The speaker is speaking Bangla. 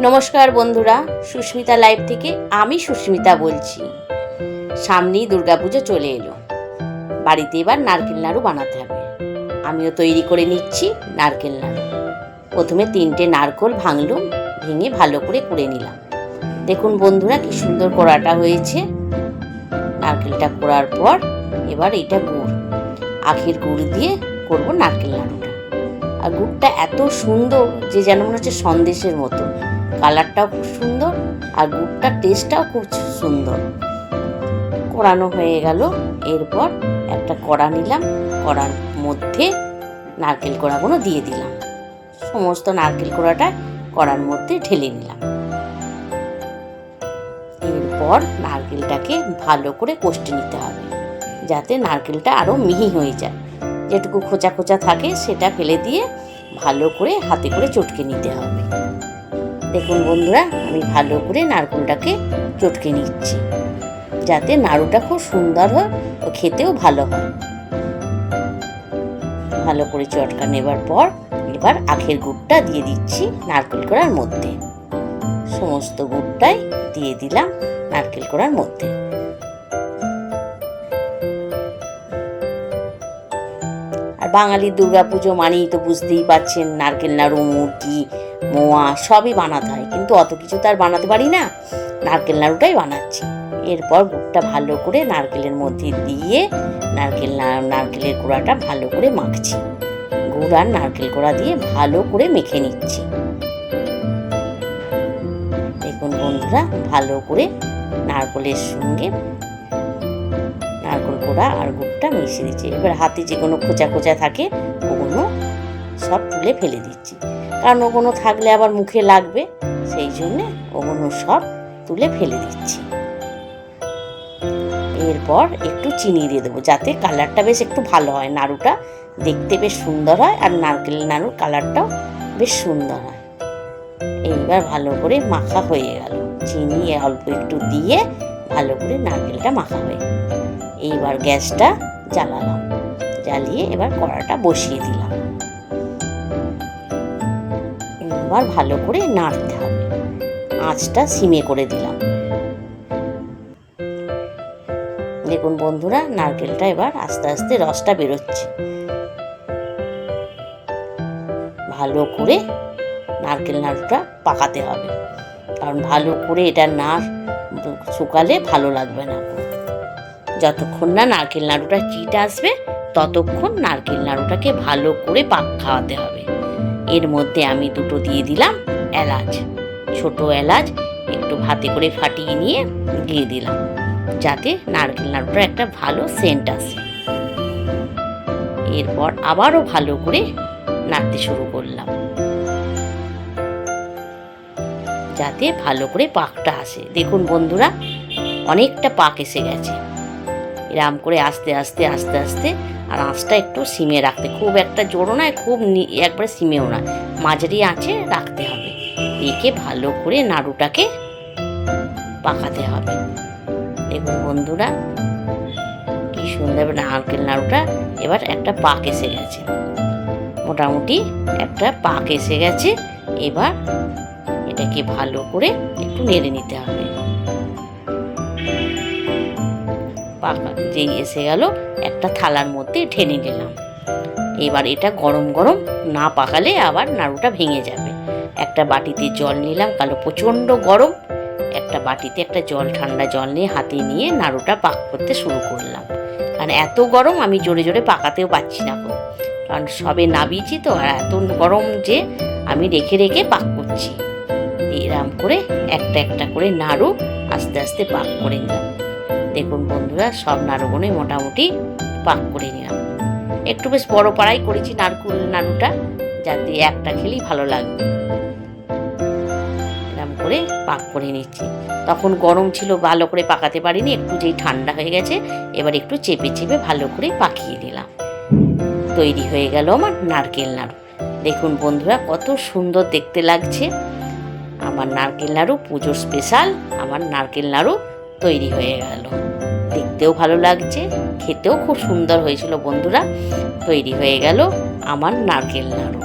নমস্কার বন্ধুরা, সুস্মিতা লাইভ থেকে আমি সুস্মিতা বলছি। সামনেই দুর্গাপুজো চলে এলো। বাড়িতে এবার নারকেল নাড়ু বানাতে হবে। আমিও তৈরি করে নিচ্ছি নারকেল নাড়ু প্রথমে তিনটে নারকোল ভাঙলুম, ভেঙে ভালো করে কুড়ে নিলাম। দেখুন বন্ধুরা, কি সুন্দর কড়াটা হয়েছে। নারকেলটা কোড়ার পর এবার এটা গুড়। আখের গুড় দিয়ে করব নারকেল নাড়ুটা আর গুড়টা এত সুন্দর যে যেন মনে হচ্ছে সন্দেশের মতো। কালারটাও খুব সুন্দর আর গুড়টার টেস্টটাও খুব সুন্দর। কড়ানো হয়ে গেল। এরপর একটা কড়া নিলাম। কড়ার মধ্যে নারকেল কোড়াগুলো দিয়ে দিলাম। সমস্ত নারকেল কোড়াটা কড়ার মধ্যে ঢেলে নিলাম। এরপর নারকেলটাকে ভালো করে কষতে নিতে হবে। যাতে নারকেলটা আরও মিহি হয়ে যায়। যেটুকু খোঁচা খোঁচা থাকে সেটা ফেলে দিয়ে ভালো করে হাতে করে চটকে নিতে হবে। দেখুন বন্ধুরা, আমি ভালো করে নারকেলটাকে চটকে নিচ্ছি, যাতে নাড়ুটা খুব সুন্দর হয় ও খেতেও ভালো হয়। ভালো করে চটকা নেবার পর এবার আখের গুড়টা দিয়ে দিচ্ছি নারকেল কড়ার মধ্যে। সমস্ত গুড়টাই দিয়ে দিলাম নারকেল কড়ার মধ্যে। আর বাঙালির দুর্গাপুজো মানেই তো বুঝতেই পারছেন নারকেল নাড়ু, মুরগি মোয়া সবই বানাতে হয়, কিন্তু অত কিছু তো আর বানাতে পারি না। নারকেল নাড়ুটাই বানাচ্ছি। এরপর গুড়টা ভালো করে নারকেলের মধ্যে দিয়ে নারকেল নারকেলের গুঁড়াটা ভালো করে মাখছি। গুড় আর নারকেল গুঁড়া দিয়ে ভালো করে মেখে নিচ্ছি। দেখুন বন্ধুরা, ভালো করে নারকেলের সঙ্গে নারকেল কোড়া আর গুড়টা মিশিয়ে দিচ্ছি। এবার হাতে যে কোনো খোঁচা খোঁচা থাকে, ওগুলো সব তুলে ফেলে দিচ্ছি। কারণ ওগুলো থাকলে আবার মুখে লাগবে, সেই জন্যে ওগুলো সব তুলে ফেলে দিচ্ছি। এরপর একটু চিনি দিয়ে দেবো, যাতে কালারটা বেশ একটু ভালো হয়, নাড়ুটা দেখতে বেশ সুন্দর হয়, আর নারকেল নাড়ুর কালারটাও বেশ সুন্দর হয়। এইবার ভালো করে মাখা হয়ে গেল। চিনি অল্প একটু দিয়ে ভালো করে নারকেলটা মাখা হয়ে এইবার গ্যাসটা জ্বালালাম। জ্বালিয়ে এবার কড়াটা বসিয়ে দিলাম। এবার ভালো করে নাড়তে হবে। আঁচটা সিমে করে দিলাম। দেখুন বন্ধুরা, নারকেলটা এবার আস্তে আস্তে রসটা বেরোচ্ছে। ভালো করে নারকেল নাড়ুটা পাকাতে হবে। কারণ ভালো করে এটা না শুকালে ভালো লাগবে না। যতক্ষণ না নারকেল নাড়ুটা চিট আসবে, ততক্ষণ নারকেল নাড়ুটাকে ভালো করে পাক খাওয়াতে হবে। এর মধ্যে আমি দুটো দিয়ে দিলাম এলাচ। ছোট এলাচ একটু ভাতে করে ফাটিয়ে নিয়ে দিয়ে দিলাম, যাতে নারকেল নাড়ুটা একটা ভালো সেন্ট আসে। এরপর আবারও ভালো করে নাড়তে শুরু করলাম। যাতে ভালো করে পাকটা আসে। দেখুন বন্ধুরা, অনেকটা পাক এসে গেছে। এরাম করে আস্তে আস্তে আস্তে আস্তে আর আঁচটা একটু সিমে রাখতে। খুব একটা জোরও নয়, খুব একবারে সিমেও না মাঝারি আঁচে রাখতে হবে। রেখে ভালো করে নাড়ুটাকে পাকাতে হবে। দেখুন বন্ধুরা, কি সুন্দর নারকেল নাড়ুটা এবার একটা পাক এসে গেছে। মোটামুটি একটা পাক এসে গেছে। এবার এটাকে ভালো করে একটু নেড়ে নিতে হবে। পাকা যেই এসে গেল, একটা থালার মধ্যে ঢেলে নিলাম। এবার এটা গরম গরম না পাকালে আবার নাড়ুটা ভেঙে যাবে। একটা বাটিতে জল নিলাম, কালো প্রচণ্ড গরম। একটা বাটিতে একটা জল, ঠান্ডা জল নিয়ে হাতে নিয়ে নাড়ুটা পাক করতে শুরু করলাম। কারণ এত গরম আমি জোরে জোরে পাকাতেও পাচ্ছি না গো। কারণ সবে নাবিয়েছি তো, আর এত গরম যে আমি রেখে রেখে পাক করছি। এরম করে একটা একটা করে নাড়ু আস্তে আস্তে পাক করে নিলাম। দেখুন বন্ধুরা, সব নাড়ুগুলোই মোটামুটি পাক করে নিলাম। একটু বেশ বড় পাড়াই করেছি নারকুল নাড়ুটা, যাতে একটা খেলেই ভালো লাগবে। এরম করে পাক করে নিচ্ছি। তখন গরম ছিল, ভালো করে পাকাতে পারিনি, একটু যেই ঠান্ডা হয়ে গেছে, এবার একটু চেপে চেপে ভালো করে পাকিয়ে নিলাম। তৈরি হয়ে গেল আমার নারকেল নাড়ু। দেখুন বন্ধুরা, কত সুন্দর দেখতে লাগছে। আমার নারকেল নাড়ু পুজোর স্পেশাল, আমার নারকেল নাড়ু তৈরি হয়ে গেল। দেখতেও ভালো লাগছে, খেতেও খুব সুন্দর হয়েছিল বন্ধুরা। তৈরি হয়ে গেল আমার নারকেল নাড়ু।